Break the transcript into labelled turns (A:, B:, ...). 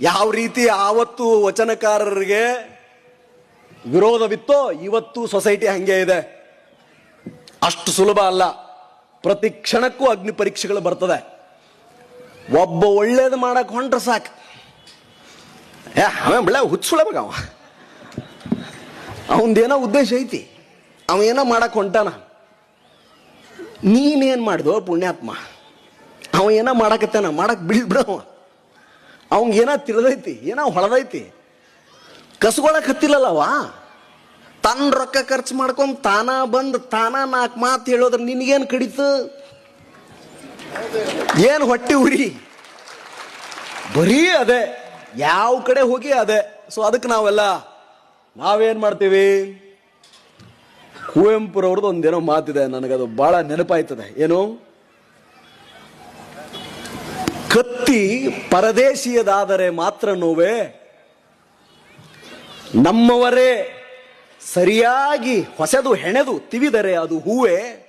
A: ಯಾವ ರೀತಿ ಆವತ್ತು ವಚನಕಾರರಿಗೆ ವಿರೋಧವಿತ್ತೋ ಇವತ್ತು ಸೊಸೈಟಿ ಹಂಗೆ ಇದೆ. ಅಷ್ಟು ಸುಲಭ ಅಲ್ಲ. ಪ್ರತಿ ಕ್ಷಣಕ್ಕೂ ಅಗ್ನಿ ಪರೀಕ್ಷೆಗಳು ಬರ್ತದೆ. ಒಬ್ಬ ಒಳ್ಳೇದು ಮಾಡಕ್ ಹೊಂಟ್ರೆ ಸಾಕು. ಏ, ಅವ ಬೆಳೆ ಹುಚ್ಚುಳ ಮಗ ಅವ. ಅವಂದೇನೋ ಉದ್ದೇಶ ಐತಿ. ಅವ ಏನೋ ಮಾಡಕ್ ಹೊಂಟಾನ. ನೀನೇನು ಮಾಡಿದೋ ಪುಣ್ಯಾತ್ಮ. ಅವ ಏನೋ ಮಾಡಕತ್ತಾನ, ಮಾಡಕ್ ಬಿಡ್ ಬಿಡವ ಅವಂಗ ಏನೋ ತಿಳಿದೈತಿ, ಏನೋ ಹೊಳದೈತಿ? ಕಸ್ಕೊಳಕ್ ಹತ್ತಿಲ್ಲಲ್ಲವ? ತನ್ನ ರೊಕ್ಕ ಖರ್ಚು ಮಾಡ್ಕೊಂಡು ತಾನ ಬಂದು ತಾನ ನಾಲ್ಕು ಮಾತು ಹೇಳೋದ್ರೆ ನಿನಗೇನು ಕಡಿತು? ಏನು ಹೊಟ್ಟೆ ಉರಿ? ಬರೀ ಅದೇ, ಯಾವ ಕಡೆ ಹೋಗಿ ಅದೇ. ಸೊ ಅದಕ್ಕೆ ನಾವೆಲ್ಲ, ನಾವೇನ್ ಮಾಡ್ತೀವಿ? ಕುವೆಂಪುರವ್ರದ್ದು ಒಂದೇನೋ ಮಾತಿದೆ, ನನಗದು ಬಹಳ ನೆನಪಾಯ್ತದೆ. ಏನು? ಕತ್ತಿ ಪರದೇಶಿಯದಾದರೆ ಮಾತ್ರ ನೋವೇ? ನಮ್ಮವರೇ ಸರಿಯಾಗಿ ಹೊಸದು ಹೆಣೆದು ತಿವಿದರೆ ಅದು ಹೂವೇ?